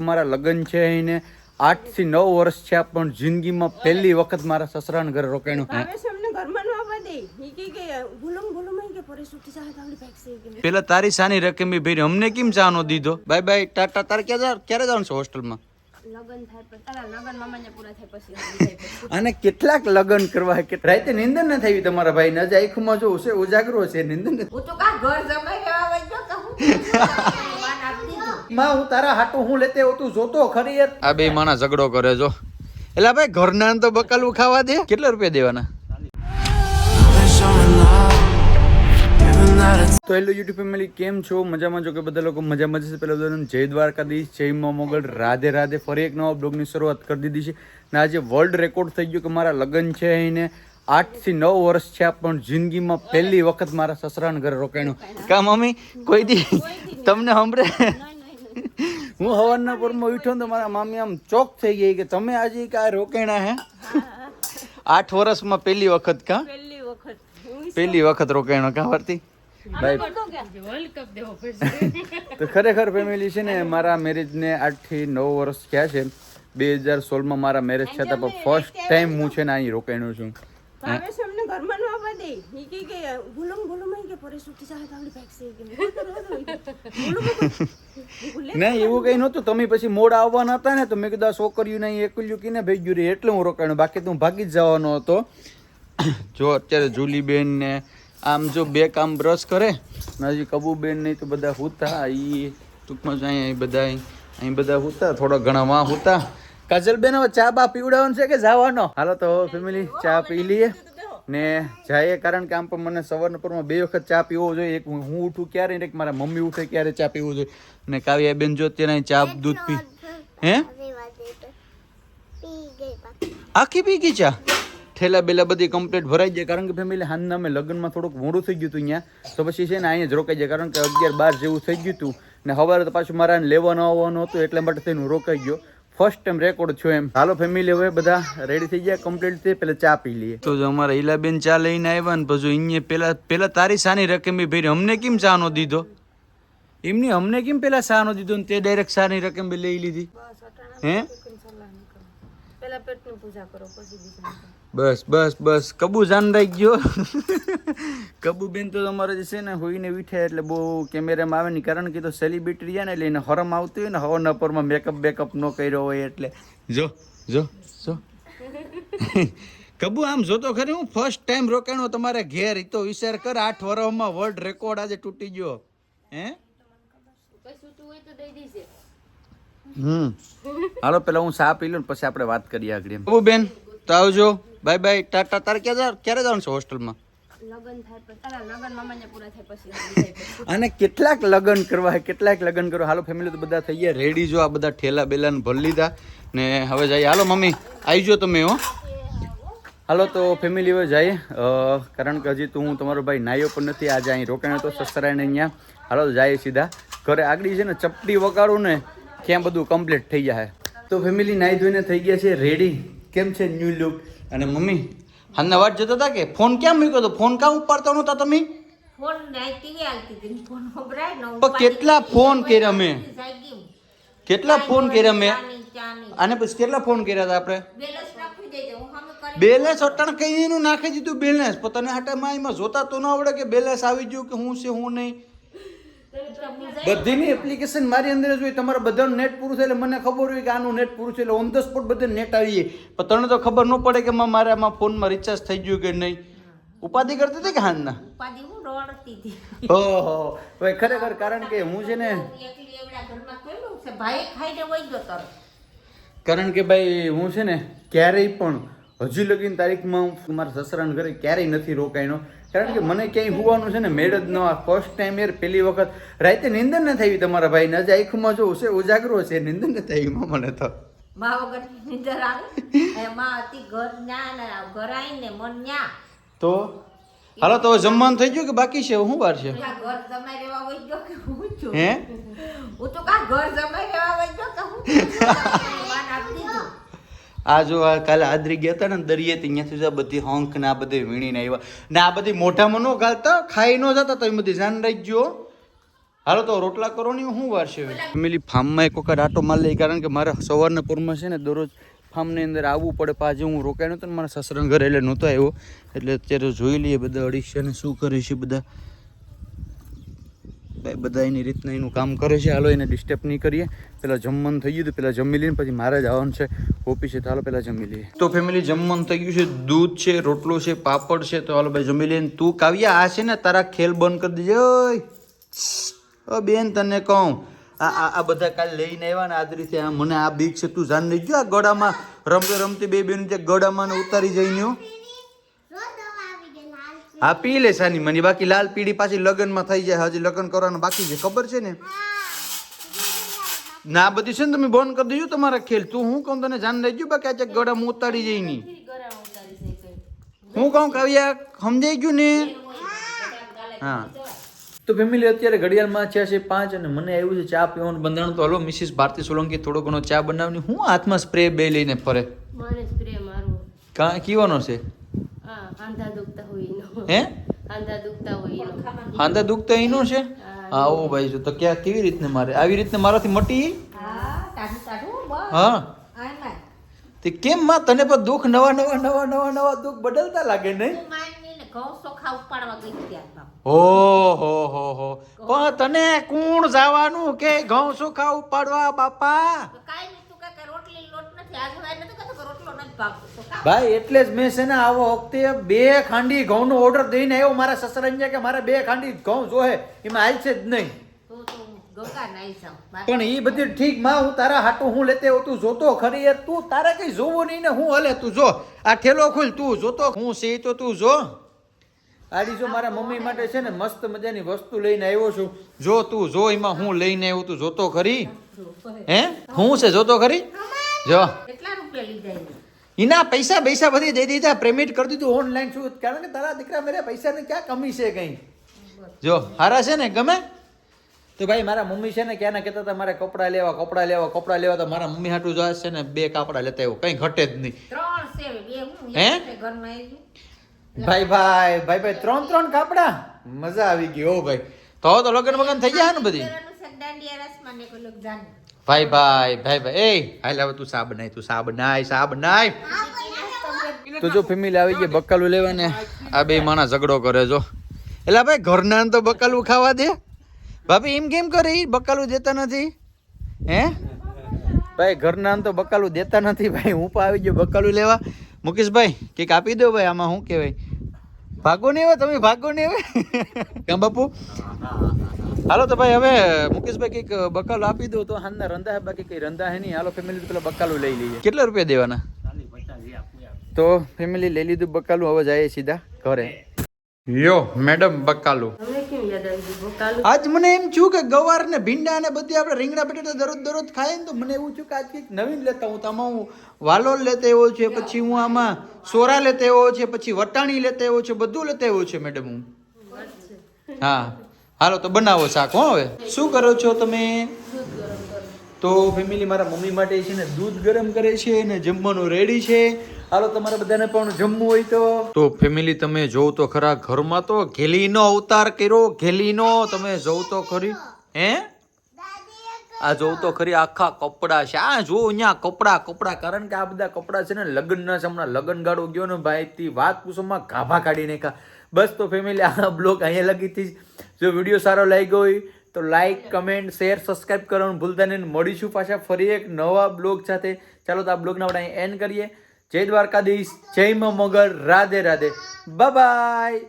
મારા લગ્ન છે એને આઠથી નવ વર્ષ છે પણ જિંદગીમાં પહેલી વખત મારા સસરાના ઘરે રોકાણું. તો પેલા તારી સાની રકમી ભાઈ અમને કેમ ચા નો દીધો? બાય બાય ટાટા તારે ક્યાં જા ક્યારે જવાનું છે હોસ્ટેલમાં? લગન થાય પછી તારા લગન મામાને પૂરા થાય પછી આપણે જાય પછી. અને કેટલાક લગ્ન કરવા કે રાતે નિંદર ન થઈ તમારા ભાઈ ને આજે આંખમાં જોવું છે ઉજાગરો છે નિંદર હું તો કા ઘર જમાઈ રહેવા વઈ ગયો કે હું વાન આપી દીધું માં હું તારા હાટું હું લેતે હો તું જોતો ખરી આ બે માણસ ઝઘડો કરે જો. એટલે ભાઈ ઘરના તો બકાલું ખાવા દે. કેટલા રૂપિયા દેવાના? તો હેલો યુટ્યુબ ફેમિલી કેમ છો? મજામાં છો કે બધા લોકો? મજામાં જશે પહેલા બધાને જય દ્વારકાધીશ જય મા મોગલ રાધે રાધે. ફરી એક નવા બ્લોગની શરૂઆત કરી દીધી છે. અને આજે વર્લ્ડ રેકોર્ડ થઈ ગયું કે મારા લગ્ન છે એને. આઠથી નવ વર્ષ છે પણ જિંદગીમાં પહેલી વખત મારા સસરાના ઘરે રોકાણું કા મમ્મી કોઈ દી તમને સાંભળે? હું હવારના પરમાં ઉઠ્યો તો મારા મામી આમ ચોક થઈ ગઈ કે તમે આજે કાંઈ રોકાણા હે? આઠ વર્ષમાં પહેલી વખત કા? પહેલી વખત. રોકેણો પહેલી વખત રોકાણો કા વર્તી? બાય. વર્લ્ડ કપ દેવો પડશે. તો ખરેખર ફેમિલી છે ને મારા મેરેજને આઠથી નવ વર્ષ થયા છે. બે હજાર સોળમાં મારા મેરેજ થયા હતા પણ ફર્સ્ટ ટાઈમ હું છે ને અહીં રોકાણો છું. કે ના એવું કઈ નહોતું. તમે પછી મોડા આવવાના હતા ને તો મેં કીધું આ નહીં એકલું કીને ભેગ્યું રે એટલે હું રોકાણો બાકી તો હું ભાગી જ જવાનો હતો. જો અત્યારે જુલીબેન ને આમ જો બે કામ બ્રશ કરે ને હજી કબૂબેન નહીં તો બધા હુતા. ઈ ટૂંકમાં જ અહીંયા બધા અહીં અહીં બધા હુતા થોડા ઘણા વાં હુતા. કાજલબેન હવે ચા બા પીવડાવવાનું છે કે જવાનો? હાલો તો ફેમિલી ચા પી લઈએ. ને જાય કારણ કે આમ પણ મને સવારના પરમાં બે વખત ચા પીવો જોઈએ. એક હું ઉઠું ક્યારે ને એક મારા મમ્મી ઉઠે ક્યારે ચા પીવો જોઈએ. ને કાવ્યા બેન જો અત્યારે ચા દૂધ પી હે? આખી પી ગઈ ચા? ઠેલા બેલા બધી કમ્પ્લીટ ભરાઈ જાય. કારણ કે ફેમિલી હાલના અમે લગ્નમાં થોડુંક મોડું થઈ ગયું હતું અહીંયા. તો પછી છે ને અહીંયા જ રોકાઈ જાય. કારણ કે અગિયાર બાર જેવું થઈ ગયું હતું. ને સવારે તો પાછું મારા લેવાનો આવવાનું હતું એટલા માટે થઈને રોકાઈ ગયો. ફર્સ્ટ ટાઈમ રેકોર્ડ છું એમ. હાલો ફેમિલી હવે બધા રેડી થઈ ગયા? કમ્પ્લીટ થઈ પેલા ચા પી લઈએ. તો જો અમારા ઈલાબેન ચા લઈને આવ્યા ને પછી અહીંયા પેલા પેલા તારી સાની રકમ ભરી અમને કેમ ચા નો દીધો? એમની અમને કેમ પેલા ચા નો દીધો ને તે ડાયરેક્ટ સાની રકમ બી લઈ લીધી? હે? પેલા પેટની પૂજા કરો પછી બીજું બસ બસ બસ. કબુ જાન રહી ગયો. કબુ બેન તો તમારે જે છે ને હોઈને વીઠે એટલે બહુ કેમેરામાં આવે નહીં કારણ કે તો સેલિબ્રિટી રહ્યા ને એટલે એને હરમ આવતી હોય ને હવાના પરમાં મેકઅપ બેકઅપ ન કર્યો હોય એટલે. જો જો જો. કબુ આમ જોતો ખરી હું ફર્સ્ટ ટાઈમ રોકાણો તમારે ઘેર ઈ તો વિચાર કર આઠ વર્ષમાં વર્લ્ડ રેકોર્ડ આજે તૂટી ગયો. હે? કશું તું હોય તો દઈ દેજે. હમ. હાલો પેલા હું સાપ પી લઉં ને પછી આપણે વાત કરીએ આગળ કબુ બેન તો આવજો. બાય બાય ટાટા તારે ક્યાં જા ક્યારે જવાનું છે હોસ્ટેલમાં જાય અને કેટલાક લગ્ન કરવા કેટલાક લગ્ન કરવા હાલો ફેમિલી તો બધા થઈ ગયા રેડી જો આ બધા ઠેલા બેલા ને ભરી લીધા. ને હવે જઈએ. હાલો મમ્મી આવી જો તમે હો. હાલો તો ફેમિલી હવે જઈએ. કારણ કે હજી તો હું તમારો ભાઈ નાયો પણ નથી, આજે અહીં રોકાણો તો સસરાને અહીંયા. હાલો જાય સીધા. ઘરે આગળ છે ને ચપટી વગાડું ને ક્યાં બધું કમ્પ્લીટ થઈ જાય તો ફેમિલી નાહી ધોઈને થઈ ગયા છે રેડી કેમ છે ન્યૂ લુક અને મમ્મી વાત જતા હતા કે ફોન ક્યાં મૂક્યો તો? ફોન કાં ઉપાડતા નહોતા તમે? ફોન હતી પણ કેટલા ફોન કર્યા મેં? કેટલા ફોન કર્યા મેં? આને પછી કેટલા ફોન કર્યા હતા આપણે? બેલેન્સ અટાણ કઈ એનું નાખી દીધું બેલેન્સ. પણ તને હાટામાં એમાં જોતા તો ન આવડે કે બેલેન્સ આવી ગયું કે હું છે હું નહીં? બધીની એપ્લિકેશન મારી અંદર જ હોય તમારે બધાનું નેટ પૂરું થાય એટલે મને ખબર હોય કે આનું નેટ પૂરું છે એટલે ઓન ધ સ્પોટ બધે નેટ આવી પણ તને તો ખબર ન પડે કે મારે આમાં ફોનમાં રિચાર્જ થઈ ગયું કે નહીં. ઉપાધિ કરતી હતી કે હાલના ઉપાધિ હું દોડતી ઓહો ભાઈ ખરેખર કારણ કે હું છે ને કારણ કે ભાઈ હું છે ને ક્યારેય પણ હજી લગીન તારીખમાં હું મારા સસરાને ઘરે ક્યારેય નથી રોકાઈનો કારણ કે મને ક્યાંય હોવાનું છે ને મેળ જ ન ફર્સ્ટ ટાઈમ યાર પહેલી વખત રાતે નિંદર ન થઈ તમારા ભાઈ ને આંખમાં જોવું છે ઉજાગરો છે નિંદર ન થઈ એમાં મને તો. મા વગર નીંદર આવે? એ માં હતી ઘર ના ઘર આવીને મન ન્યા. તો? હાલો તો જમવાનું થઈ ગયું કે બાકી છે? શું વાર છે? ઘર જમાઈ રહેવા હોય ગયો કે હું છું? હે? હું તો કા ઘર જમાઈ રહેવા હોય ગયો કે હું છું? આ જો આ કાલે આદરી ગયા હતા ને દરિયે ત્યાંથી જો બધી હંક ને આ બધી વીણીને આવ્યા ને આ બધી મોઢામાં ન ગાલતા, ખાઈ ન જતા, તો એ બધી ધ્યાન રાખજો. હાલો તો રોટલા કરો ને શું વાર છે? ફેમિલી ફાર્મમાં એક વખત આટો મારી લઈ, કારણ કે મારે સવારના પૂરમાં છે ને, દરરોજ ફાર્મની અંદર આવવું પડે પાછે હું રોકાય નહોતો ને, મારા સસરા ઘરે એટલે નહોતો આવ્યો. એટલે અત્યારે જોઈ લઈએ બધા અડીશા ને શું કરે છે બધા. ભાઈ બધા એની રીતના એનું કામ કરે છે. હાલો, એને ડિસ્ટર્બ નહીં કરીએ. પેલા જમવાનું થઈ ગયું તો પેલા જમી લઈને પછી મારે જવાનું છે. ઓફિસે તો હાલો, પેલા જમી લઈએ. તો ફેમિલી જમવાનું થઈ ગયું છે. દૂધ છે, રોટલો છે, પાપડ છે, તો હાલો ભાઈ જમી લઈને તું કાવ્યા, આ છે ને તારા ખેલ બંધ કરી દેજે. ઓ બેન, તને કહું, આ આ બધા કાલ લઈને આવ્યા ને આ રીતે મને આ બીક છે, તું જાણ નહીં ગયો આ ગળામાં. રમતી રમતી બે બેન જે ગળામાં ઉતારી જઈને હા પી લે સાની મની બાકી લાલ પીળી પાછી લગ્નમાં થઈ જાય હજી લગ્ન કરવાનું બાકી છે ખબર છે ને? ના બધી છે ને તમે બંધ કરી દેજો તમારા ખેલ. તું હું કહું તને જાણ રહેજો બાકી આજે હું ઉતારી જઈ ની હું કહું કાવ્યા સમજાઈ ગયું ને? હા. તો ફેમિલી અત્યારે ઘડિયાળમાં છે છે પાંચ અને મને આવ્યું છે ચા પીવાનું બંધારણ. તો હલો મિસિસ ભારતી સોલંકી થોડો ઘણો ચા બનાવની. હું હાથમાં સ્પ્રે બે લઈને ફરે? મને સ્પ્રે મારવો. કા કીવાનો છે? હા આંધા એનો હે? આંધા દુખતા હોય એનો. હાંદા દુખતા એનો છે? હા ઓ ભાઈ જો તો ક્યાં કેવી રીતને મારે? આવી રીતને મારાથી મટી? હા તે કેમ માં તને પણ દુઃખ નવા નવા નવા નવા નવા દુઃખ બદલતા લાગે નહીં? ઓહો હો હો પણ તને કોણ જવાનું કે ઘઉં સુખા ઉપાડવા બાપા? ભાઈ એટલે જ મેં છે ને આવો વખતે બે ખાંડી ઘઉંનો ઓર્ડર દઈને આવ્યો મારા સસરંજા કે મારે બે ખાંડી ઘઉં જોહે. એમાં હાલ છે જ નહીં. પણ એ બધી ઠીકમાં હું તારા હાટું હું લેતે તું જોતો ખરી તું તારે કઈ જોવું નહીં ને હું હલે તું જો. આ ઠેલો ખુલ તું જોતો હું છે ઈ તો તું જો. આડી જો મારા મમ્મી માટે છે ને મસ્ત મજાની વસ્તુ લઈને આવ્યો છું. જો તું જો એમાં હું લઈને આવ્યો તું જોતો ખરી. હે હું. છે જોતો ખરી? જો. એના પૈસા પૈસા બધી દઈ દીધા પેમેન્ટ કરી દીધું ઓનલાઈન શું કારણ કે તારા દીકરા મેરે પૈસાની ક્યાં કમી છે કઈ? જો હારા છે ને ગમે? તો ભાઈ મારા મમ્મી છે ને ક્યાંના કહેતા હતા મારે કપડાં લેવા કપડાં લેવા કપડાં લેવા. તો મારા મમ્મી હાટું જો છે ને બે કાપડા લેતા એવું કઈ ઘટે જ નહીં. હે? ભાઈ ભાઈ ભાઈ ભાઈ ત્રણ ત્રણ કાપડા? મજા આવી ગઈ ઓ ભાઈ. તો તો લગન વગન થઈ ગયા ને બધી? ભાઈ ભાઈ ભાઈ ભાઈ. એ હાલ હવે તું સાબ નાય, તું સાબ નાય સાબ નાય. તો જો ફેમિલી આવી ગઈ બકાલું લેવાને. આ બે માણસ ઝઘડો કરે જો. એટલે ભાઈ, ઘરના તો બકાલું ખાવા દે. ભાભી, એમ કેમ કરે? એ બકાલું દેતા નથી. હે? ભાઈ, ઘરના તો બકાલું દેતા નથી. ભાઈ, હું પણ આવી ગયો બકાલું લેવા. મુકેશભાઈ, કંઈક આપી દો ભાઈ, આમાં શું કહેવાય? ભાગો નહીં હોય તમે ભાગો નહીં હોય કેમ બાપુ? હાલો તો ભાઈ હવે મુકેશભાઈ કંઈક બકાલું આપી દો તો હાલના રંધા હે બાકી કઈ રંધા હે નહીં. હાલો ફેમિલી પેલા બકાલું લઈ લઈએ. કેટલા રૂપિયા દેવાના? તો ફેમિલી લઈ લીધું બકાલું હવે જાય સીધા ઘરે. યો મેડમ બકાલું. આજ મને એમ થયું કે ગવાર ને ભીંડા ને બધી આપણે રીંગણા બટેટા દરરોજ દરરોજ ખાય ને તો મને એવું થયું કે આજ કંઈક નવીન લેતા હું. તો આમાં હું વાલોલ લેતા એવો છે પછી હું આમાં સોરા લેતા એવો છે પછી વટાણી લેતા એવો છે બધું લેતા એવો છે મેડમ હું. હા. હાલો, તો બનાવો શાક, હો હવે. શું કરો છો તમે? તો ફેમિલી મારા મમ્મી માટે છે ને દૂધ ગરમ કરે છે ને જમવાનું રેડી છે. હાલો, તમારા બધાને પણ જમવું હોય તો. તો ફેમિલી, તમે જોવ તો ખરા, ઘરમાં તો ઘેલીનો અવતાર કર્યો, ઘેલીનો. તમે જોવ તો ખરી. હે? આ જોવ તો ખરી, આખા કપડા છે. આ જો અહીંયા કપડા કપડા. કારણ કે આ બધા કપડા છે ને લગ્નના છે હમણાં લગ્ન ગાળો ગયો ને ભાઈ વાત પૂછોમાં ગાભા કાઢી નાખ્યા. બસ તો ફેમિલી આ બ્લોગ અહીંયા લગીથી જ જો વીડિયો સારો લાગ્યો હોય તો લાઈક કમેન્ટ શેર સબસ્ક્રાઈબ કરવાનું ભૂલતા નહીં. મળીશું પાછા ફરી એક નવા બ્લોગ સાથે. ચાલો તો આ બ્લોગના આપણે એન્ડ કરીએ. જય દ્વારકાધીશ જય મગર. રાધે રાધે. બાય